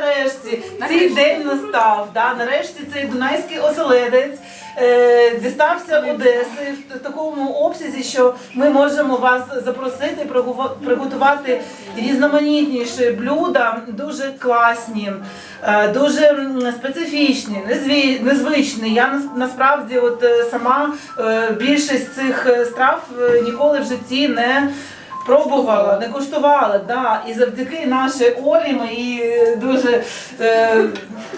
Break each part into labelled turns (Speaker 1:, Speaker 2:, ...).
Speaker 1: Нарешті цей день настав. Да? Нарешті цей дунайський оселедець е, дістався Одеси в такому обсязі, що ми можемо вас запросити приготувати різноманітніші блюда, дуже класні, е, дуже специфічні, незві- незвичні. Я нас- насправді, от е, сама е, більшість цих е, страв е, ніколи в житті не. Пробувала, не куштувала, да. І завдяки нашій Олі, моїй е, дуже е,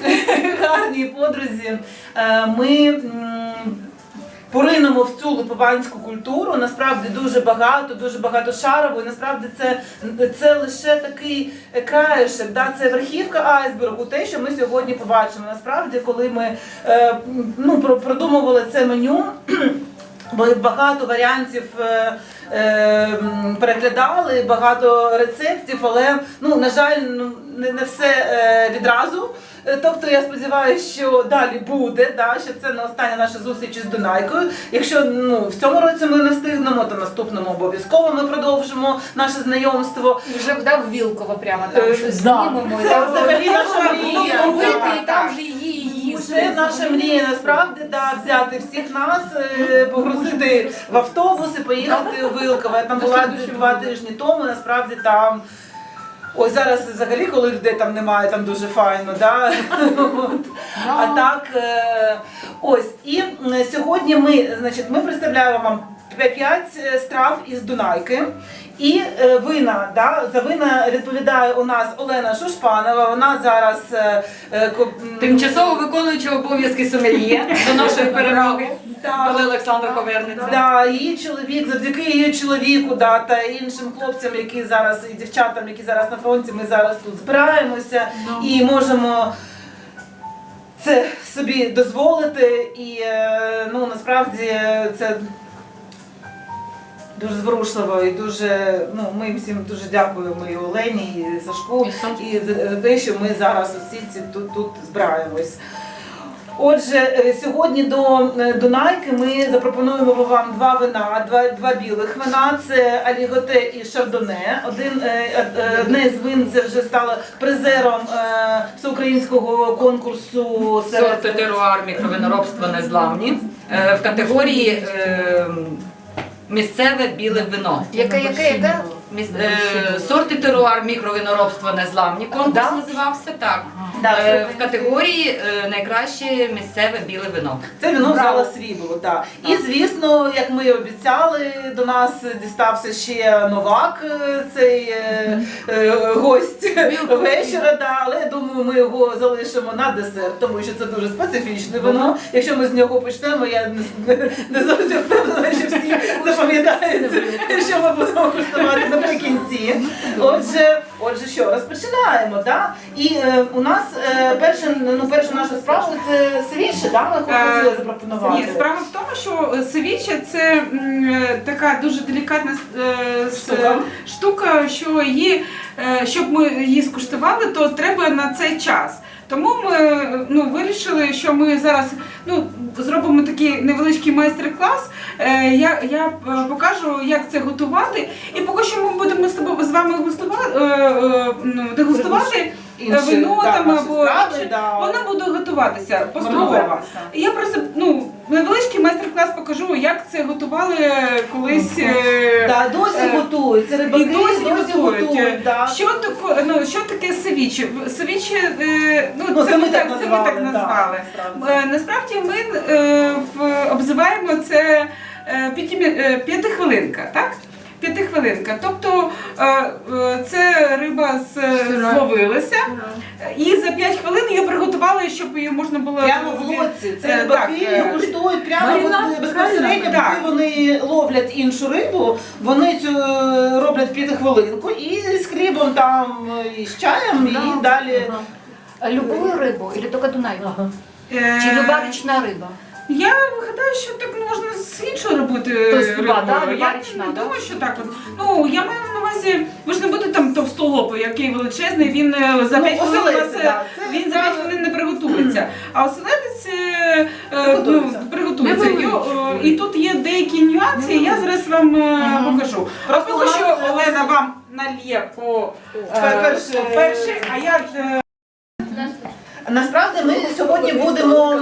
Speaker 1: гарній подрузі, е, ми поринемо в цю липованську культуру. Насправді дуже багато, дуже багато шарову. І насправді це, це лише такий краєшок, да? це верхівка айсбергу, те, що ми сьогодні побачимо. Насправді, коли ми е, ну, про- продумували це меню. Бо багато варіантів е, переглядали, багато рецептів, але ну на жаль, ну не, не все е, відразу. Е, Тобто я сподіваюся, що далі буде, да, що це не остання наша зустріч із Дунайкою. Якщо ну в цьому році ми не встигнемо, то наступному обов'язково ми продовжимо наше знайомство.
Speaker 2: Вже вдав Вілкова прямо там
Speaker 1: Е,
Speaker 2: щось знімемо.
Speaker 1: Це взагалі наша мрія.
Speaker 2: І там вже її.
Speaker 1: Це наша мрія насправді да, взяти всіх нас, е, погрузити в автобус і поїхати у Вилково. Я там була два тижні тому, насправді там. Ось зараз взагалі, коли людей там немає, там дуже файно, да? От. А так, е, ось. І сьогодні ми, значить, ми представляємо вам 5 страв із Дунайки. І е, вина, да, за вина відповідає у нас Олена Шушпанова. Вона зараз е, е,
Speaker 3: Тимчасово виконуючи обов'язки сомельє до нашої перемоги, коли Олександр повернеться.
Speaker 1: Да, її чоловік, завдяки її чоловіку, да, та іншим хлопцям, які зараз і дівчатам, які зараз на фронті, ми зараз тут збираємося і можемо це собі дозволити. І ну насправді це. Дуже зворушливо і дуже, ну ми їм всім дуже дякуємо і Олені, і Сашку, і за те, що ми зараз усі ці тут, тут збираємось. Отже, е, сьогодні до е, Дунайки ми запропонуємо вам два вина, два, два білих вина. Це Аліготе і Шардоне. Один е, одне з вин це вже стало призером всеукраїнського конкурсу
Speaker 3: Сорти теруар мікровиноробства незламні в категорії місцеве біле вино.
Speaker 2: Яке, яке, яке?
Speaker 3: Міс- е, Сорти теруар мікровиноробства незламні конкурс
Speaker 2: Да?
Speaker 3: називався так.
Speaker 1: Да,
Speaker 3: Е, В категорії е, найкраще місцеве біле вино.
Speaker 1: Це вино взяло срібло, так. І звісно, як ми і обіцяли, до нас дістався ще новак, е, цей е, е, гость вечора. Да, але я думаю, ми його залишимо на десерт, тому що це дуже специфічне вино. Якщо ми з нього почнемо, я не, не зовсім впевнена, що всі запам'ятають, що ми будемо куштувати наприкінці. Отже, отже, що розпочинаємо, да? І е, у нас е, перша, ну, перша наша справа це свіше, да? Ми хотіли запропонувати.
Speaker 4: Ні, справа в тому, що е, севіче це м, е, така дуже делікатна е, с-
Speaker 1: Штука.
Speaker 4: штука, що її, е, щоб ми її скуштували, то треба на цей час. Тому ми ну, вирішили, що ми зараз ну, зробимо такий невеличкий майстер-клас. Е, Я, я е, покажу, як це готувати. І поки що ми будемо з тобою з вами густувати, е, ну, дегустувати
Speaker 1: Інші,
Speaker 4: вино
Speaker 1: да,
Speaker 4: там або
Speaker 1: страви,
Speaker 4: інше.
Speaker 1: да.
Speaker 4: Воно буде готуватися поступово. Я просто ну невеличкий майстер-клас покажу, як це готували колись. е,
Speaker 1: Да, досі
Speaker 4: Е,
Speaker 1: готують. Це рибаки
Speaker 4: І досі готують.
Speaker 1: да.
Speaker 4: Що таке, ну що таке севіче? Севіче, е, ну,
Speaker 1: Ну,
Speaker 4: це,
Speaker 1: ми так
Speaker 4: так, це ми
Speaker 1: назвали,
Speaker 4: так
Speaker 1: да,
Speaker 4: назвали.
Speaker 1: насправді.
Speaker 4: Е, Насправді ми е, в- обзиваємо це е, е, п'ятихвилинка, так? П'ятихвилинка. Тобто е, е, це риба зловилася, і за 5 хвилин її приготували, щоб її можна було
Speaker 1: Прямо в лодці. Це
Speaker 4: Е,
Speaker 1: рибаки
Speaker 4: так, е,
Speaker 1: куштують прямо от, безпосередньо, коли вони ловлять іншу рибу, вони цю е, роблять п'ятихвилинку і з хлібом там і з чаєм, і далі.
Speaker 2: Любую рибу или только Дунайку?
Speaker 4: Е,
Speaker 2: Чи люба річна риба?
Speaker 4: Я гадаю, що так можна з іншою робити
Speaker 2: Тобто
Speaker 4: рибою.
Speaker 2: да,
Speaker 4: Я
Speaker 2: річна,
Speaker 4: не
Speaker 2: да?
Speaker 4: думаю, що так. От. Ну, я маю на увазі, ви ж не будете там товстолопий, який величезний, він е, за
Speaker 1: Ну,
Speaker 4: 5 хвилин у е,
Speaker 1: да, це
Speaker 4: він за 5
Speaker 1: справа-
Speaker 4: хвилин не приготується. А оселедець е, е,
Speaker 1: Приготується.
Speaker 4: ну, приготується. І, і тут є деякі нюанси, я зараз вам е, покажу.
Speaker 1: Просто
Speaker 4: поки що Олена вам нальє по, е,
Speaker 1: Перше.
Speaker 4: по перше, а я. е,
Speaker 1: Насправді ми сьогодні будемо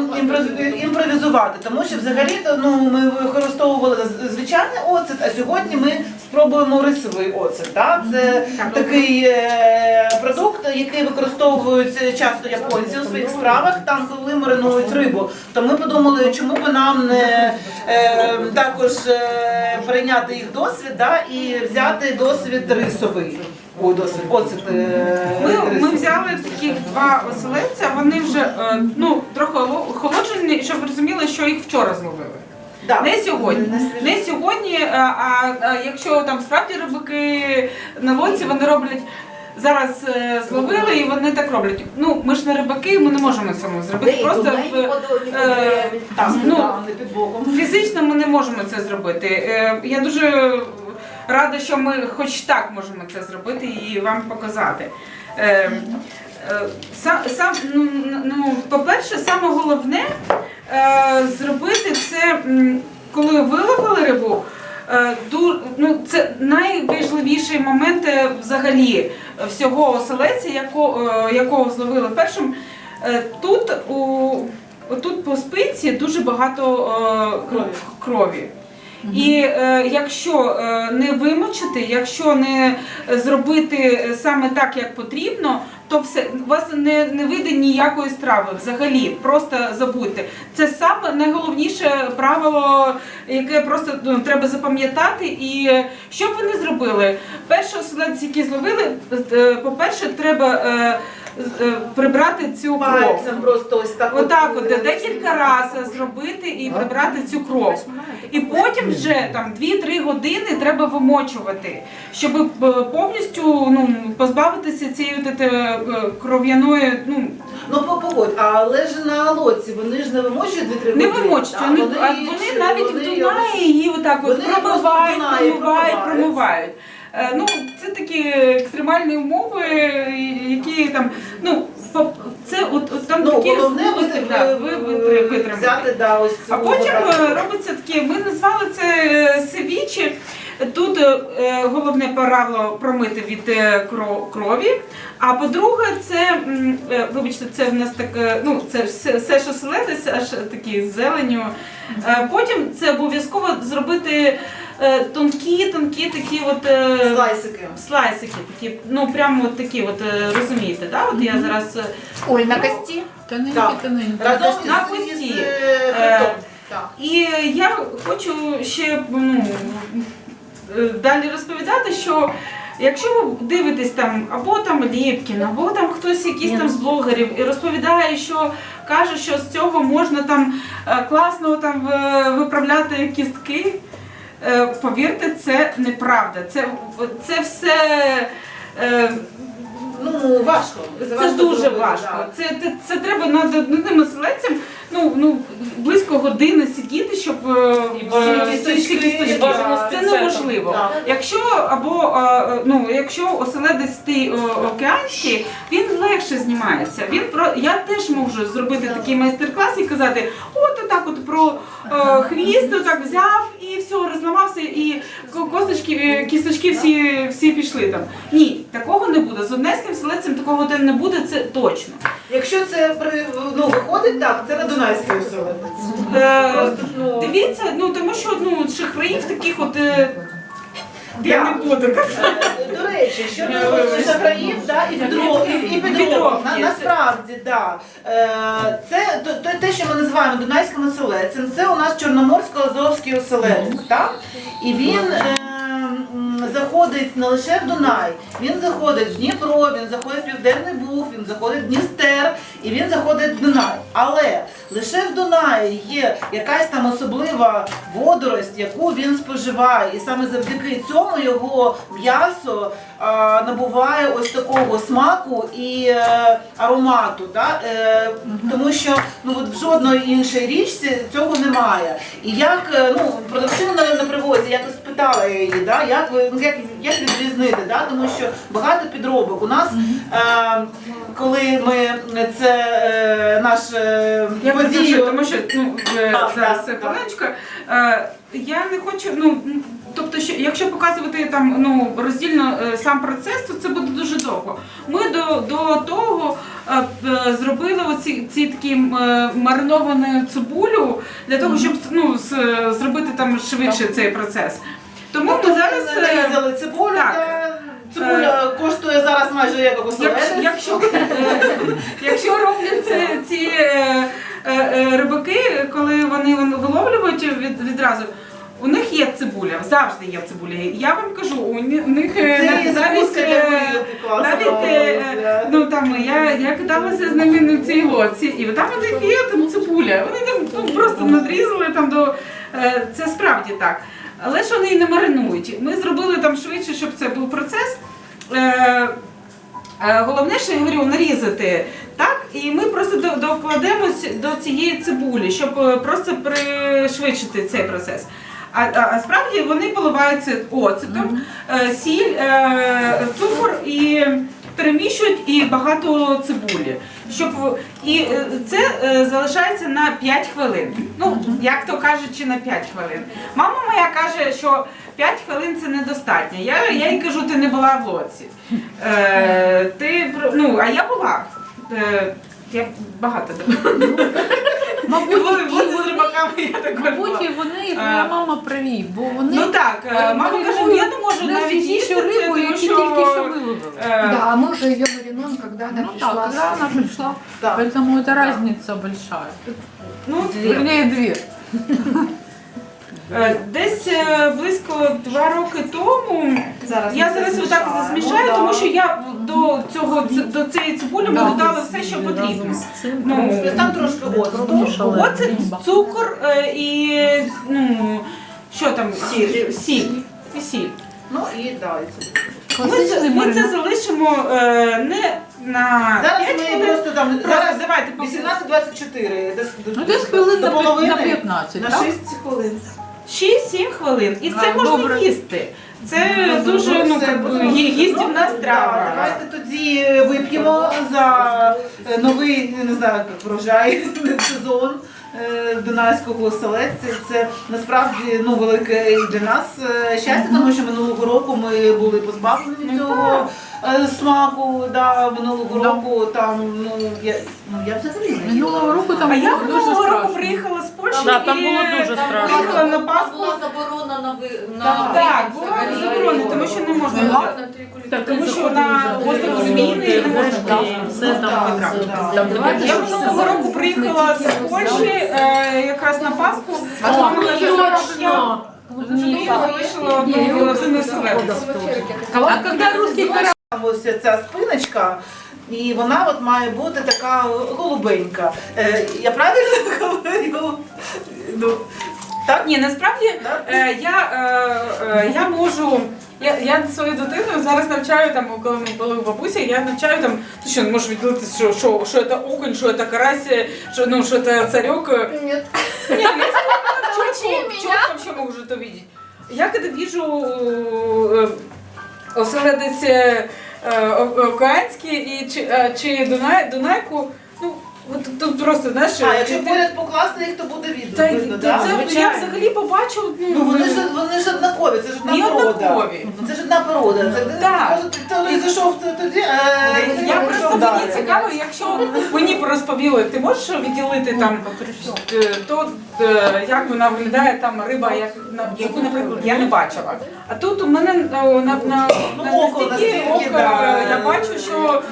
Speaker 1: імпровізувати, тому що взагалі то ну ми використовували звичайний оцет, а сьогодні ми спробуємо рисовий оцет. Да? Це такий е, продукт, який використовують часто японці у своїх справах, там коли маринують рибу. То ми подумали, чому б нам не е, також е, перейняти їх досвід да? і взяти досвід рисовий. Ой, досвід, оцет. е,
Speaker 4: Ми, ми взяли таких два оселедця, вони вже е, ну, трохи охолоджені, щоб розуміли, що їх вчора зловили.
Speaker 1: Да.
Speaker 4: Не сьогодні.
Speaker 1: Не
Speaker 4: сьогодні, е, а, а якщо там справді рибаки на лодці, вони роблять. Зараз зловили і вони так роблять. Ну, ми ж не рибаки, ми не можемо цьому зробити. Просто в, е,
Speaker 1: Там,
Speaker 4: ну,
Speaker 1: не.
Speaker 4: Фізично ми не можемо це зробити. Е, Я дуже рада, що ми хоч так можемо це зробити і вам показати. Е, е, Сам, сам, ну, ну, по-перше, саме головне е, зробити це, коли виловили рибу. е, ну, це найважливіший момент е, взагалі всього оселеця, яко, е, якого зловили першим. Тут у тут по спинці дуже багато
Speaker 1: Крові.
Speaker 4: І е, якщо е, не вимочити, якщо не зробити саме так, як потрібно, то все у вас не, не вийде ніякої страви взагалі. Просто забудьте. Це саме найголовніше правило, яке просто ну, треба запам'ятати. І е, що б ви не зробили? Оселедець, який зловили, е, по-перше, треба е, е, прибрати цю кров.
Speaker 1: Пальцем просто ось так.
Speaker 4: Отак, от
Speaker 1: е,
Speaker 4: декілька разів зробити і прибрати цю кров. І потім вже там 2-3 години треба вимочувати, щоб е, повністю ну, позбавитися цієї от, е, кров'яної. Ну,
Speaker 1: Ну по- погодь, але ж на лодці вони ж не вимочують дві-три
Speaker 4: не
Speaker 1: години,
Speaker 4: вимочують.
Speaker 1: так?
Speaker 4: Вони, а вони навіть
Speaker 1: вони
Speaker 4: в
Speaker 1: її
Speaker 4: Дунаї її отак от
Speaker 1: Вони просто в
Speaker 4: промивають,
Speaker 1: Дунаї
Speaker 4: промивають,
Speaker 1: промивають.
Speaker 4: промивають. Е, Ну, це такі екстремальні умови, які там, ну, це от, от там
Speaker 1: Ну,
Speaker 4: такі
Speaker 1: ви,
Speaker 4: витримати.
Speaker 1: взяти, да, ось
Speaker 4: А потім е, робиться таке, ми назвали це е, севічі. Тут е, е, головне правило промити від е, крові. А по-друге, це, вибачте, це в нас таке, ну, це все, все що селедиться, аж такі з зеленю. Потім це обов'язково зробити тонкі, тонкі такі от.
Speaker 1: слайсики.
Speaker 4: Слайсики такі, ну прямо от такі, от розумієте, да? От я зараз
Speaker 2: Оль, на кості?
Speaker 1: Так. Разом
Speaker 4: На кості.
Speaker 1: е. Так.
Speaker 4: І я хочу ще ну, далі розповідати, що якщо ви дивитесь там або там Лєпкін, або там хтось якийсь там з блогерів і розповідає, що каже, що з цього можна там е, класно там е, виправляти кістки. е, Повірте, це неправда. Це, це все. е,
Speaker 1: Ну, важко.
Speaker 4: це
Speaker 1: важко
Speaker 4: дуже важко.
Speaker 1: да.
Speaker 4: Це, це, це треба над одним оселедцем ну, ну, близько години сидіти, щоб е, всі-
Speaker 1: кісточки,
Speaker 4: Це неможливо. Якщо або е, ну, якщо оселедець е, океанський, він легше знімається. Він про я теж можу зробити такий майстер-клас і казати, от отак от про е, хвіст, так взяв і все, розламався, і ко- косточки, е, кісточки всі, всі пішли там. Ні, такого не буде. З однецьким селедцем такого не буде, це точно.
Speaker 1: Якщо це при- ну, виходить так, це на Дунайський оселедець.
Speaker 4: Е,
Speaker 1: ну,
Speaker 4: Дивіться, ну тому що ну шахраїв таких от. Е, Я не буду казати.
Speaker 1: Е, До речі, щодо шахраїв да, і підроб, і, і підробок, на, насправді, да. Е, це то, то- те, що ми називаємо Дунайським оселедцем, це у нас Чорноморсько-Азовський оселедець, так? І він е, м, заходить не лише в Дунай, він заходить в Дніпро, він заходить в Південний Буг, він заходить в Дністер і він заходить в Дунай. Але лише в Дунаї є якась там особлива водорость, яку він споживає, і саме завдяки цьому його м'ясо набуває ось такого смаку і е, аромату. Да? Е, тому що ну, от в жодної іншої річці цього немає. І як е, ну, продавчина на, на привозі, я спитала її, да? як, ви, ну, як, як відрізнити, да? тому що багато підробок. У нас, е, коли ми це е, наш е,
Speaker 4: Я
Speaker 1: подію-
Speaker 4: тому що ну, е, зараз
Speaker 1: так,
Speaker 4: це
Speaker 1: так.
Speaker 4: хвилиночку. Е, я не хочу, ну тобто, що якщо показувати там ну роздільно е, сам процес, то це буде дуже довго. Ми до, до того е, п- зробили оці ці такі м, е, мариновану цибулю для того, щоб ну з- зробити там швидше цей процес. Тому ми зараз. е,
Speaker 1: нарізали цибулю.
Speaker 4: так.
Speaker 1: Цибуля коштує зараз майже як
Speaker 4: Якщо, якщо, е, якщо роблять ці, ці е, е, е, рибаки, коли вони виловлюють від, відразу, у них є цибуля, завжди є цибуля. Я вам кажу, у них е, навіть, е, навіть е, ну там я, я кидалася з ними на цій лодці, і там у них є там цибуля. Вони там ну, просто надрізали там до це справді так. Але ж вони і не маринують. Ми зробили там швидше, щоб це був процес. Головне, що я говорю, нарізати. Так, і ми просто до- докладемо ці- до цієї цибулі, щоб просто пришвидшити цей процес. А, а, а справді вони поливаються оцетом, е, сіль, е, цукор і переміщують і багато цибулі. Щоб і е, це е, залишається на 5 хвилин. Ну, як то кажучи, на 5 хвилин. Мама моя каже, що 5 хвилин це недостатньо. Я, я їй кажу, ти не була в лодці. Е, ти, ну, а я була. Е, я багато де була.
Speaker 5: Мабуть,
Speaker 4: Були в лодці
Speaker 5: і
Speaker 4: з
Speaker 5: вони,
Speaker 4: рибаками, я також
Speaker 5: мабуть, і
Speaker 4: була.
Speaker 5: вони, і твоя
Speaker 4: Е,
Speaker 5: мама праві, бо вони
Speaker 4: Ну так, е,
Speaker 5: вони
Speaker 4: мама каже,
Speaker 5: маринують
Speaker 4: я не можу навіть
Speaker 5: найсвіжішу
Speaker 4: їсти це,
Speaker 5: рибу,
Speaker 4: тому
Speaker 5: яку
Speaker 4: що...
Speaker 5: тільки що виловили.
Speaker 4: е,
Speaker 2: Да, а мы уже ее маринуем, когда она
Speaker 5: Ну
Speaker 2: пришла.
Speaker 5: так, когда она пришла.
Speaker 1: Так.
Speaker 5: Поэтому это разница большая.
Speaker 4: Ну,
Speaker 5: Вернее, две.
Speaker 4: Е, Десь е, близько два роки тому
Speaker 1: Зараз
Speaker 4: я зараз отак засмішаю, тому що я до цього до цієї цибулі ми додали все, що потрібно. Ну,
Speaker 1: Тобто Там трошки оцту.
Speaker 4: Оцет, цукор е, і ну що там
Speaker 1: Сіль.
Speaker 4: сіль і сіль.
Speaker 1: Ну і да.
Speaker 4: Ми це, ми це залишимо е, не на
Speaker 1: Зараз
Speaker 4: 5
Speaker 1: ми просто там зараз
Speaker 4: давайте
Speaker 1: 18-24. Десь,
Speaker 5: Ну, десь хвилин
Speaker 1: до половини,
Speaker 5: на 15,
Speaker 1: На
Speaker 5: так?
Speaker 1: 6 хвилин.
Speaker 4: 6-7 хвилин. І це можна їсти. Це дуже ну,
Speaker 1: Все,
Speaker 4: как би,
Speaker 1: будемо-
Speaker 4: ї- їстівна
Speaker 1: Ну, да, Давайте тоді вип'ємо за е, новий, не знаю, врожай, сезон Дунайського оселедця. Це насправді ну, велике і для нас е, щастя, тому що минулого року ми були позбавлені
Speaker 4: Ну,
Speaker 1: цього е, смаку. Да, минулого року там, ну, я, ну, я взагалі не
Speaker 5: Минулого року там
Speaker 4: А я
Speaker 5: було дуже
Speaker 4: минулого року приїхала з Польщі
Speaker 6: Да, там було дуже страшно.
Speaker 4: приїхала на Пасху.
Speaker 6: Була заборона на ви на
Speaker 1: Так,
Speaker 4: Так, була заборона, тому що не можна.
Speaker 6: Так,
Speaker 4: Тому що на остров Зміїний не можна було.
Speaker 6: Все там.
Speaker 4: Я минулого року приїхала з Польщі е, якраз на Пасху.
Speaker 5: А
Speaker 4: Думала,
Speaker 5: там точно. А русский корабль
Speaker 1: Ось ця спиночка. І вона от має бути така голубенька. Е, я правильно говорю? Ну, так?
Speaker 4: Ні, насправді е, я можу. Я, я свою дитину зараз навчаю там, коли ми були у бабусі, я навчаю там, ти що не можеш відділити, що, що, що це окунь, що це карась, що, ну, що це царек.
Speaker 2: Нет.
Speaker 4: Нет, я четко вообще могу же видеть. Я когда вижу э, оселедець е, е, океанський і чи, е, чи Дунай, Дунайку, от тут просто, знаєш,
Speaker 1: А, якщо
Speaker 4: ти-
Speaker 1: поряд покласти їх, то буде видно.
Speaker 4: та,
Speaker 1: видно,
Speaker 4: та,
Speaker 1: да?
Speaker 4: це, я
Speaker 1: Звичайно.
Speaker 4: взагалі побачу, ну,
Speaker 1: Ну вони ж вони ж однакові, це ж одна
Speaker 4: Ні
Speaker 1: порода.
Speaker 4: однакові.
Speaker 1: Ну, Це ж одна порода. Це
Speaker 4: Так.
Speaker 1: може, ти зайшов т- тоді, а
Speaker 4: я просто мені цікаво, якщо мені розповіли, ти можеш відділити там е, то, е, як вона виглядає там риба, як на яку, наприклад, я не бачила. А тут у мене е, на, на, на,
Speaker 1: Ну, око
Speaker 4: настільки
Speaker 1: настільки,
Speaker 4: око,
Speaker 1: да.
Speaker 4: я бачу, що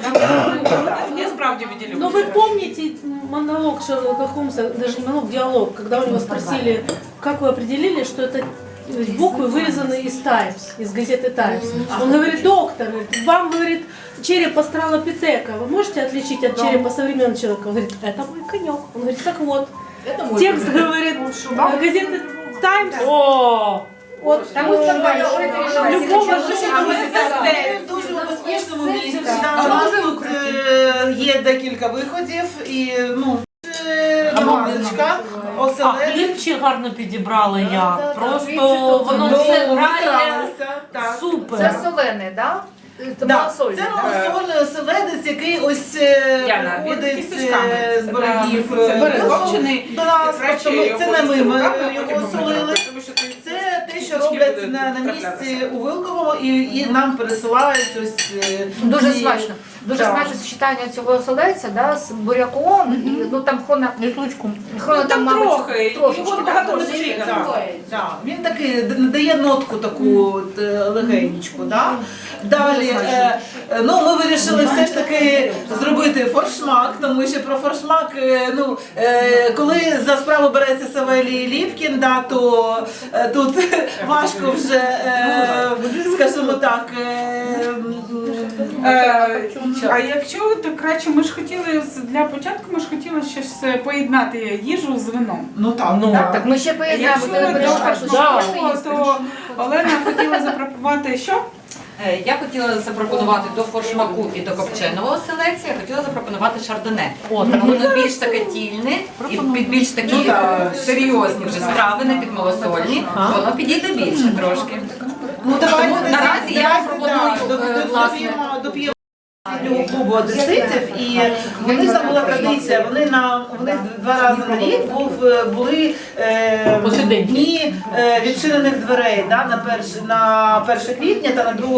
Speaker 4: ну, я справді виділю.
Speaker 6: Но вы помните монолог Шерлока Холмса, даже не монолог, диалог, когда у него спросили, как вы определили, что это буквы вырезаны из Times, из газеты Times. Он говорит, доктор, вам, говорит, череп астралопитека. Вы можете отличить от черепа современного человека? Он говорит, это мой конек. Он говорит, так вот, текст говорит, э, газеты Times. О! Вот,
Speaker 2: вот такая
Speaker 6: Любого
Speaker 1: Тому є декілька виходів і ну е,
Speaker 7: А
Speaker 1: оселедець.
Speaker 7: хліб ще гарно підібрала я.
Speaker 2: Да, да, да,
Speaker 7: Просто воно
Speaker 1: Ну,
Speaker 7: все
Speaker 1: ми старалися, так.
Speaker 2: Це
Speaker 7: супер.
Speaker 2: солений, да? Це
Speaker 1: Да,
Speaker 2: малосольний,
Speaker 1: Це
Speaker 2: да?
Speaker 1: малосольний оселедець, який ось е,
Speaker 4: Яна, він з
Speaker 1: приходить
Speaker 4: кісточками.
Speaker 1: е, з
Speaker 4: да, це
Speaker 1: е, нас.
Speaker 4: Краще
Speaker 1: Тобто ми- Це не ми, ми його
Speaker 4: потім
Speaker 1: солили.
Speaker 4: тому що
Speaker 1: Це те, що роблять на, на місці у Вилковому, і, і нам пересилають ось е,
Speaker 2: Дуже
Speaker 1: ці-
Speaker 2: смачно. Дуже
Speaker 1: Так.
Speaker 2: смачне сочетання цього оселедця да, з буряком. І, ну там хрона,
Speaker 5: Літучку.
Speaker 2: хрона
Speaker 4: Ну, там
Speaker 2: мабуть,
Speaker 4: трохи,
Speaker 2: трошечки,
Speaker 4: його багато не потрібно.
Speaker 1: Так, так. Він такий д- надає нотку таку от, е, легенечку. Да? Далі, е, ну, ми вирішили все ж таки зробити форшмак, тому що про форшмак, е, ну, е, коли за справу береться Савелій Ліпкін, да, то е, тут важко вже, е, скажімо так, е,
Speaker 4: Е, А якщо то краще, ми ж хотіли з- для початку, ми ж хотіли щось е, поєднати їжу з вином.
Speaker 1: ну так,
Speaker 5: Ну,
Speaker 1: так.
Speaker 2: Так, ми ще поєднаємо.
Speaker 4: Якщо
Speaker 2: коли
Speaker 4: ви
Speaker 2: будемо
Speaker 4: так,
Speaker 2: фарш,
Speaker 4: да,
Speaker 2: можна їсти.
Speaker 4: то Олена хотіла запропонувати що?
Speaker 3: Е, Я хотіла запропонувати до форшмаку і до копченого оселедця, я хотіла запропонувати шардоне. Воно більш таке тільне і під більш такі е, серйозні вже страви, не під малосольні. Воно підійде більше трошки.
Speaker 1: Ну, давайте,
Speaker 3: Тому наразі я
Speaker 1: давайте,
Speaker 3: пропоную,
Speaker 1: да,
Speaker 3: е,
Speaker 1: до-
Speaker 3: власне,
Speaker 1: доп'ємо- цього клубу одеситів, і ж там була традиція. Вони на вони два рази на рік був е, були е, дні е, відчинених дверей да, на перше на 1 квітня та на 2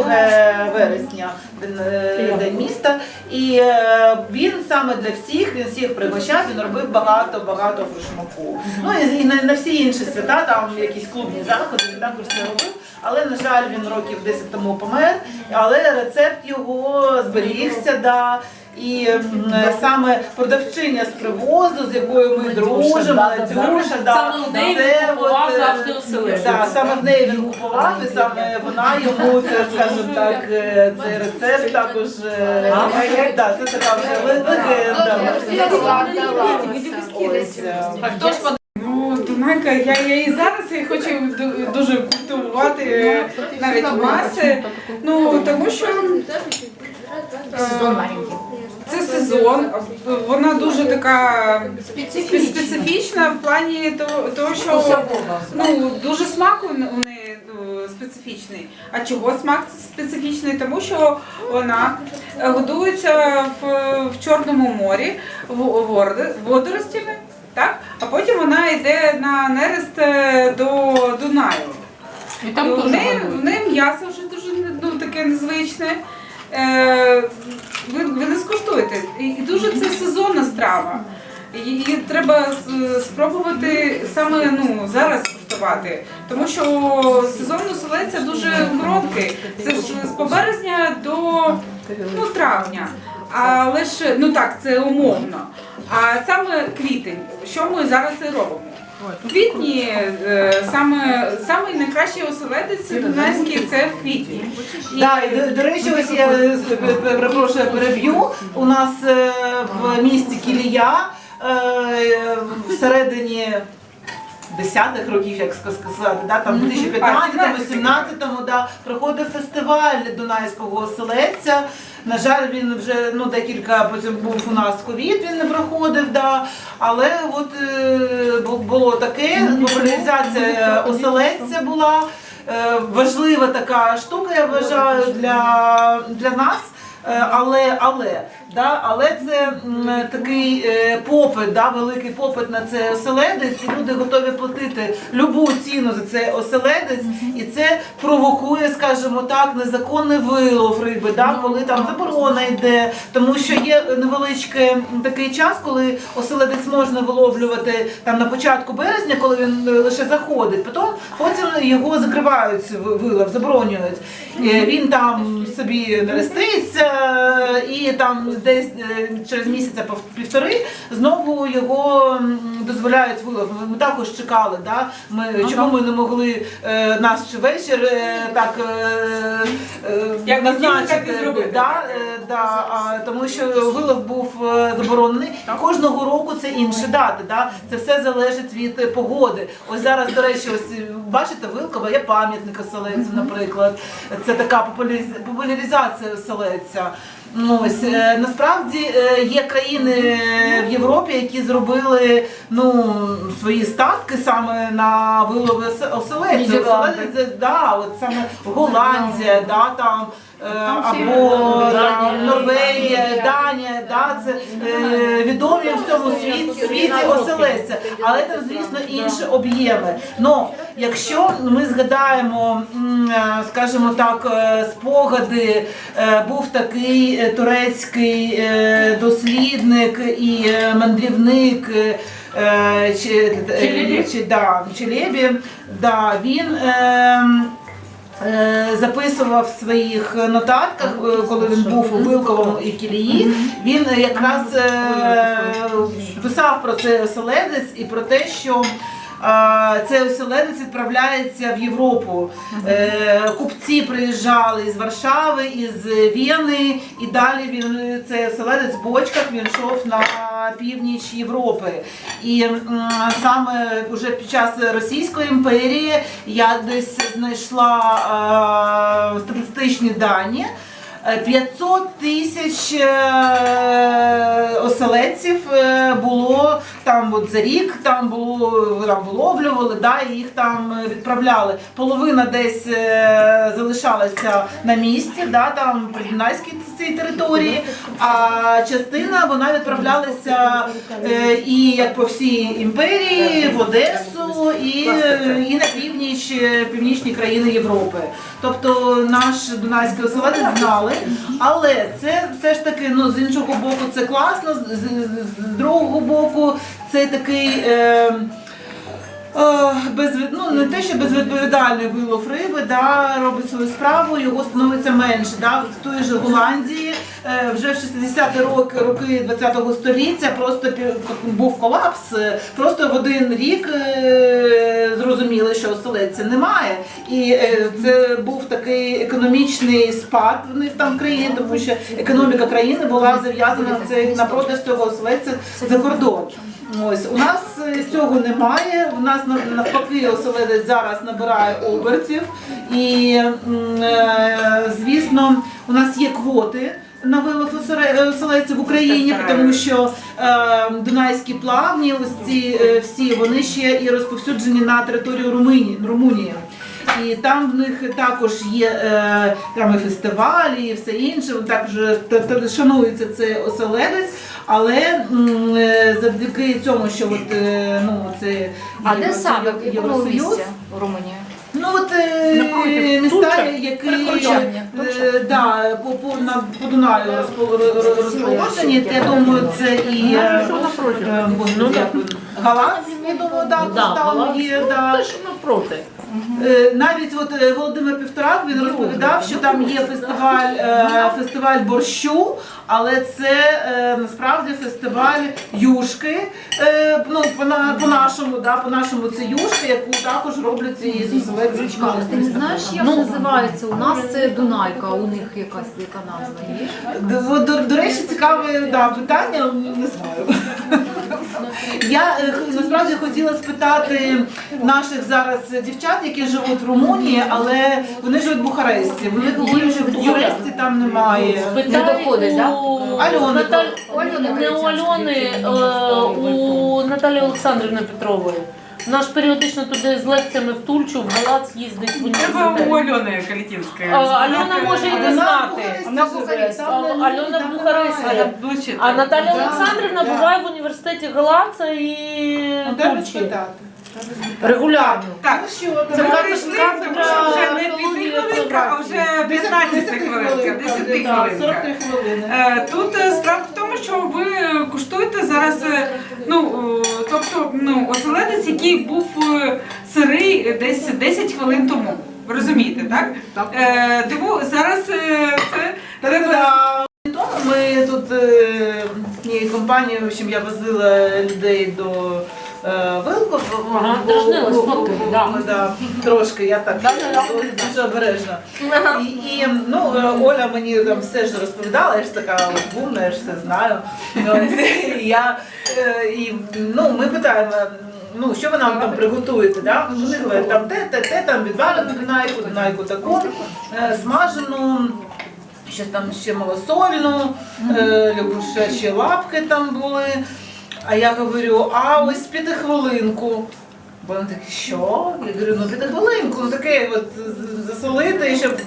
Speaker 1: вересня день, е, міста. І е, він саме для всіх, він всіх пригощав, він робив багато багато фрушмаку. Ну і, і на, на всі інші свята, там якісь клубні заходи, він також це робив. Але на жаль, він років 10 тому помер. Але рецепт його зберігся. Да. І м, саме продавчиня з привозу, з якою ми дружимо, Надюша, да,
Speaker 7: Саме в неї
Speaker 1: це
Speaker 7: він купував
Speaker 1: е,
Speaker 7: завжди оселедець.
Speaker 1: да, саме в неї він купував, і саме вона йому це, скажімо так, е, цей рецепт також. е, Да, це така вже легенда. Ось, е,
Speaker 3: хто ж
Speaker 4: Ну, Дунайка, я, я і зараз я хочу ду- дуже культивувати е, навіть маси. Ну тому що е,
Speaker 2: Сезон маленький.
Speaker 4: це сезон, вона дуже така специфічна в плані того, що ну, дуже смак у неї ну, специфічний. А чого смак специфічний? Тому що вона е, годується в, в Чорному морі водоростями, так? а потім вона йде на нерест е, до Дунаю.
Speaker 5: І там
Speaker 4: в неї, в неї м'ясо вже дуже ну, таке незвичне. Е, ви, ви не скуштуєте. І, дуже це сезонна страва. І треба спробувати саме ну, зараз скуштувати. Тому що сезон оселедця дуже короткий. Це ж з по березня до ну, травня. Але ж ну так, це умовно. А саме квітень, що ми зараз і робимо? В квітні е, саме, саме найкращий оселедець дунайський це в квітні. І-
Speaker 1: Да, і до, до речі, ось я е, перепрошую, переб'ю. У нас е, в місті Кілія е, всередині десятих років, як ска- сказати, да, там в 2015-му, 17-му, да, проходив фестиваль Дунайського оселедця. На жаль, він вже ну, декілька потім був у нас ковід, він не проходив, да. але от е, було таке, популяризація оселедця була. Е, важлива така штука, я вважаю, для, для нас. Е, Але, але, да, але це такий е, попит, да, великий попит на цей оселедець. і Люди готові платити любу ціну за цей оселедець, і це провокує, скажімо так, незаконний вилов риби, да, коли там заборона йде, тому що є невеличкий такий час, коли оселедець можна виловлювати там на початку березня, коли він е, лише заходить. Потім потім його закривають вилов, заборонюють. Він там собі нереститься, і там десь е, через місяця півтори знову його дозволяють вилов. Ми- також чекали, да? ми, чому ми не могли е, наш вечір е, так е, е,
Speaker 4: Як
Speaker 1: назначити.
Speaker 4: зробити.
Speaker 1: Да, е, да, а, тому що вилов був е, заборонений. Кожного року це інші дати. Да? Це все залежить від е, погоди. Ось зараз, до речі, ось е, бачите, Вилкова є пам'ятник оселедцю, наприклад. Це така популяризація популяризація оселедця. Ну, Ось е, насправді е, є країни в Європі, які зробили ну свої статки саме на вилови осе- оселедця. Да, от саме Голландія, да, там. Е, Або там, Норвегія, Данія, да, це е, відомі в цьому світі, світі оселедця, але там, звісно, інші об'єми. Но якщо ми згадаємо, е, скажімо так, спогади, був такий турецький дослідник і мандрівник. чи, да, Челебі, да, він е, е, записував в своїх нотатках, е, коли він був у Вилковому і Кілії, він е, якраз е, писав про це оселедець і про те, що е, цей оселедець відправляється в Європу. Е, Купці приїжджали із Варшави, із Вени, і далі він цей оселедець в бочках він йшов на північ Європи. І саме вже під час Російської імперії я десь знайшла статистичні дані. Е, 500 тисяч е, оселедців е, було там от за рік, там було там виловлювали, да, їх там е, відправляли. Половина десь залишалася на місці, да, там при Дунайській цій території, а частина вона відправлялася е, і як по всій імперії, в Одесу, і, і на північ, північні країни Європи. Тобто наш Дунайський оселедець знали, але це все ж таки, ну з іншого боку, це класно, з, з, з другого боку, це такий. Е, без, ну, не те, що безвідповідальний вилов риби, да, робить свою справу, його становиться менше. Да. В той же Голландії е, вже в 60-ті роки, роки 20-го століття просто був колапс. Е, Просто в один рік е, зрозуміли, що оселедця немає. І е, це був такий економічний спад в них там в країні, тому що економіка країни була зав'язана на продаж цього оселедця за кордон. Ось у нас е, цього немає. У нас навпаки оселедець зараз набирає обертів, і е, звісно, у нас є квоти. На вилов оселедця в Україні, тому що е, Дунайські плавні, ось ці е, всі вони ще і розповсюджені на територію Румунії. Румунії. І там в них також є е, там і фестивалі, і все інше. Також та- та- шанується цей оселедець, але м, е, завдяки цьому, що от, е, ну, це
Speaker 2: А де саме, в якому
Speaker 1: Євросоюз.
Speaker 2: місці в Румунії?
Speaker 1: Ну от е, міста, які е, да, по, по, на, по Дунаю розпо- ро- ро- розположені, то я думаю, це і е, е, господи, як він, Галац, я думаю, да,
Speaker 7: Да,
Speaker 1: там
Speaker 7: Галац,
Speaker 1: є,
Speaker 7: ну,
Speaker 1: да.
Speaker 7: теж напроти.
Speaker 1: Е, Навіть от е, Володимир Півторак він розповідав, що там є фестиваль, е, фестиваль борщу, але це насправді фестиваль юшки. Ну по на по нашому, да, по нашому це юшка, яку також роблять із оселедцем.
Speaker 2: Ти не знаєш, як називається? У нас це Дунайка, у них якась яка назва є.
Speaker 1: До, до, до речі, цікаве да, питання, не знаю. Я е, насправді хотіла спитати наших зараз дівчат, які живуть в Румунії, але вони живуть в Бухаресті. Вони говорять, що в Бухаресті там немає.
Speaker 2: Не доходить, так?
Speaker 1: Альони.
Speaker 6: Наталь... Не у Альони, е, у Наталі Олександрівни Петрової. Наш періодично туди з лекціями в Тульчу, в Галац їздить в
Speaker 4: Треба у
Speaker 6: університет.
Speaker 4: Альони Калітінської.
Speaker 6: А, Альона може і не знати.
Speaker 1: Вона в Бухаресті.
Speaker 6: А, Альона в Бухаресті.
Speaker 4: Ближче.
Speaker 6: А Наталя
Speaker 1: Да,
Speaker 6: Олександрівна
Speaker 1: да.
Speaker 6: буває в університеті Галаца і
Speaker 1: треба
Speaker 6: Тульчі.
Speaker 1: спитати.
Speaker 6: Регулярно.
Speaker 4: Так,
Speaker 1: Ну що,
Speaker 4: Це
Speaker 1: давай.
Speaker 4: ми прийшли, тому що вже не п'яти хвилинка, а вже 15 хвилинка, 10
Speaker 1: Да,
Speaker 4: хвилинка.
Speaker 1: 43 хвилини.
Speaker 4: Е, Тут е, справа в що ви куштуєте зараз, е, ну е, тобто, ну оселедець, який був е, сирий десь 10 хвилин тому. Ви розумієте, так?
Speaker 1: Так.
Speaker 4: Е, Тому зараз це треба.
Speaker 1: Ми тут е, цією компанією, в общем, я возила людей до е, Вилков.
Speaker 6: Ага, дражнилась,
Speaker 1: бо-
Speaker 6: да.
Speaker 1: да, Трошки, я так дуже обережно. І, і ну, е, Оля мені там все ж розповідала, я ж така бумна, я ж все знаю. І я, е, і, ну, ми питаємо, ну, що ви нам там приготуєте, да? Вони говорять, там те, те, те, там відварену дунайку, дунайку таку, е, смажену, щось там ще малосольну, е, лягушачі лапки там були. А я говорю, а ось п'ятихвилинку. Бо вони такі, що? Я говорю, ну п'ятихвилинку, ну таке от засолити, щоб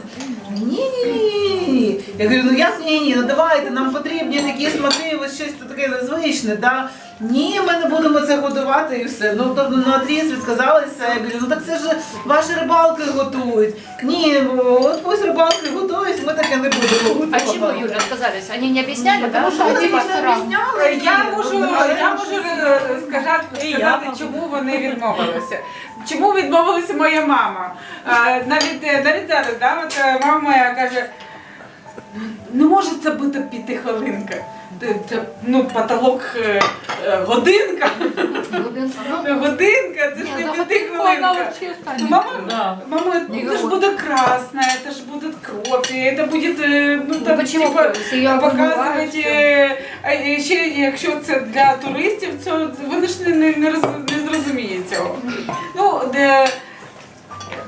Speaker 1: ні, ні, ні, ні. Я говорю, ну як ні, ні, ну давайте, нам потрібні такі смаки, ось щось таке незвичне, да. Ні, ми не будемо це готувати і все. Ну тобто на отріз відказалися. Я говорю, ну так це ж ваші рибалки готують. Ні, от ось рибалки готують, ми таке не будемо готувати.
Speaker 2: А чему, Юля, отказались? Они не объясняли, да?
Speaker 1: Тому що вони
Speaker 2: Типа,
Speaker 1: не об'ясняли.
Speaker 4: Е, Я можу,
Speaker 1: ну,
Speaker 4: я можу е, сказати, сказати, чому вони відмовилися. Чому відмовилася моя мама? Е, Навіть, навіть зараз, да, от мама моя каже, не може це бути п'ятихвилинка. Це- це, Ну, потолок е, е, годинка.
Speaker 2: Глубинка. Ну,
Speaker 4: Годинка, це ж
Speaker 5: Ні,
Speaker 4: не
Speaker 5: ну,
Speaker 4: п'ятихвилинка.
Speaker 5: вообще станет.
Speaker 4: Мама,
Speaker 7: Да.
Speaker 4: мама, это же будет красное, это же будет кровь, и это будет, э, ну,
Speaker 2: ну
Speaker 4: там,
Speaker 2: почему?
Speaker 4: типа,
Speaker 2: Если её
Speaker 4: показувати,
Speaker 2: обмывают,
Speaker 4: е, а і ще якщо це для туристів, то вони ж не, не, не, роз, не зрозуміють цього. Ну, де,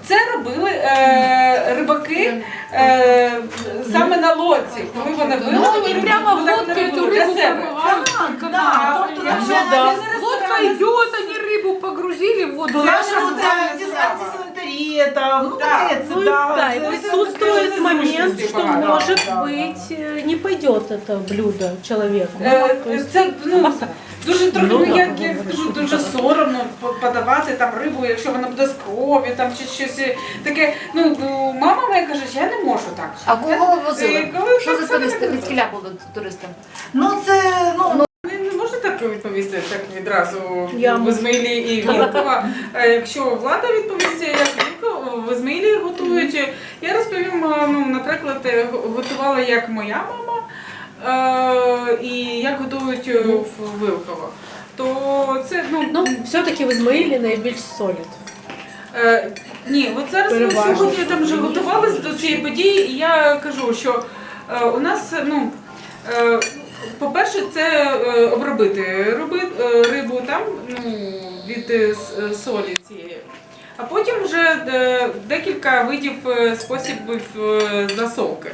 Speaker 4: це робили е, рибаки е, саме на лодці, коли вони
Speaker 5: Ну,
Speaker 4: виловили,
Speaker 5: они прямо в
Speaker 4: вони
Speaker 5: лодке
Speaker 4: робили
Speaker 5: эту
Speaker 4: для
Speaker 5: рыбу
Speaker 4: себе.
Speaker 5: промывают.
Speaker 1: Да,
Speaker 4: Тобто,
Speaker 1: тобто,
Speaker 4: якщо
Speaker 1: ну,
Speaker 4: це
Speaker 1: да.
Speaker 4: не
Speaker 5: Лодка
Speaker 4: ресторан,
Speaker 5: идет, они рыбу погрузили в воду.
Speaker 1: Це
Speaker 4: Я
Speaker 1: ж
Speaker 4: ж
Speaker 1: оце
Speaker 4: розумію,
Speaker 1: анті-
Speaker 4: справа.
Speaker 1: антисанітарія, там, ну
Speaker 4: Да.
Speaker 1: таке, це,
Speaker 6: Ну,
Speaker 1: да,
Speaker 6: да, и
Speaker 1: це-
Speaker 6: присутствует
Speaker 4: это
Speaker 6: момент,
Speaker 4: независимости
Speaker 6: что
Speaker 4: бывает.
Speaker 6: может
Speaker 1: Да, да,
Speaker 6: быть э, не пойдет это блюдо человеку.
Speaker 4: Е,
Speaker 6: То есть
Speaker 4: Це ну, дуже трохи,
Speaker 6: Ну,
Speaker 4: ну, як
Speaker 6: ну,
Speaker 4: я
Speaker 6: ну,
Speaker 4: скажу,
Speaker 6: ну,
Speaker 4: дуже
Speaker 6: ну,
Speaker 4: соромно подавати там рибу, якщо вона буде з кров'ю там чи щось таке. Ну, ну, мама моя каже, я не можу так.
Speaker 2: А кого ви возили?
Speaker 4: Коли
Speaker 2: Що за туристи? Від кіля будуть туристи?
Speaker 1: Ну це, ну,
Speaker 4: Не, не відповісти так відразу в. Ізмаїлі і Вілкова. Е, Якщо влада відповість, як Вілкова, в Ізмаїлі готують. Я розповім, е, ну, наприклад, е, готувала як моя мама і як готують е, в Вилково. То це ну,
Speaker 6: Ну, все-таки в Измаиле наибільш солит.
Speaker 4: Е, ні, от зараз ми
Speaker 6: Переважно.
Speaker 4: сьогодні там вже готувалися до цієї події, і я кажу, що е, у нас, ну, е, по-перше, це е, обробити риби, е, рибу там ну, від е, с- е, солі цієї. А потім вже е, декілька видів е, способів е, засолки.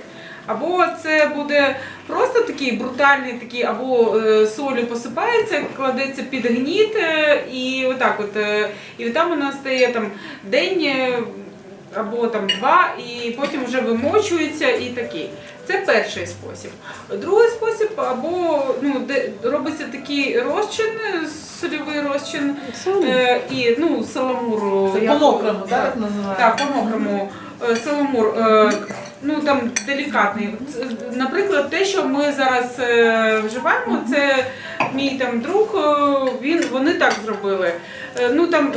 Speaker 4: Або це буде просто такий брутальний, такий, або е, солью посипається, кладеться під гніт, е, і отак от. е, і там вона стає там день е, або там два, і потім вже вимочується і такий. Це перший спосіб. Другий спосіб, або ну, де робиться такий розчин, сольовий розчин, е, і ну, саламур.
Speaker 1: це по-мокрому, так,
Speaker 4: так, по-мокрому. Соломур, е, ну там делікатний. Наприклад, те, що ми зараз е, вживаємо, це мій там друг, е, він, вони так зробили. Е, Ну там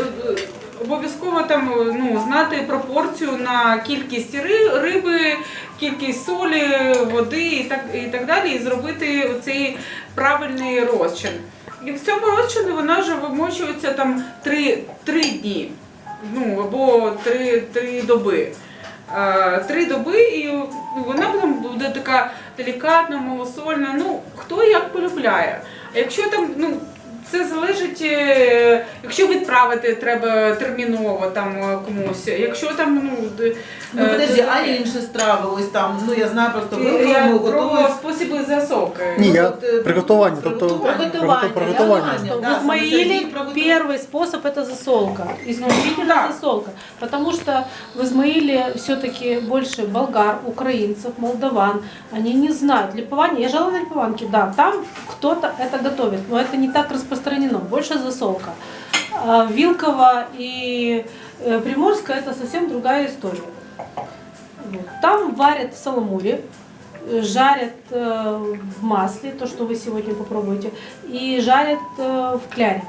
Speaker 4: обов'язково там ну, знати пропорцію на кількість риби, кількість солі, води і так, і так далі, і зробити оцей правильний розчин. І в цьому розчині вона вже вимочується там три, три дні ну або три, три доби. Е, Три доби, і вона буде така делікатна, малосольна. Ну хто як полюбляє. Якщо там, ну це залежить, е, якщо відправити треба терміново там е, комусь, якщо там ну, д-
Speaker 1: Ну,
Speaker 4: е,
Speaker 1: подожди,
Speaker 4: то-
Speaker 1: а інші страви, ось там, ну я знаю просто
Speaker 4: Е, я
Speaker 1: вилкому
Speaker 4: про
Speaker 1: готують.
Speaker 4: способи засолки.
Speaker 8: Ні, я
Speaker 1: от, е,
Speaker 8: приготування, тобто
Speaker 1: приготування.
Speaker 8: приготування. приготування.
Speaker 1: Я знаю,
Speaker 6: в
Speaker 1: да, саме Сергій
Speaker 6: Измаиле
Speaker 1: приготував.
Speaker 6: первый способ это засолка, исключительно
Speaker 4: Да.
Speaker 6: засолка, потому что в Измаиле все-таки больше болгар, украинцев, молдаван, они не знают липование. Я жила на липованке, да, там кто-то это готовит, но это не так распространено, больше засолка. А Вилково и э, Приморская это совсем другая история. Там варят в саламуре, э, жарят э, в масле, то, что вы сегодня попробуете, и жарят в кляре.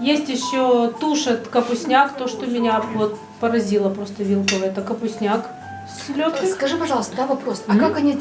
Speaker 6: Есть еще тушат капустняк, то, что меня вот поразило просто вилково, это капустняк с селедкой.
Speaker 2: Скажи, пожалуйста, да, вопрос. А как они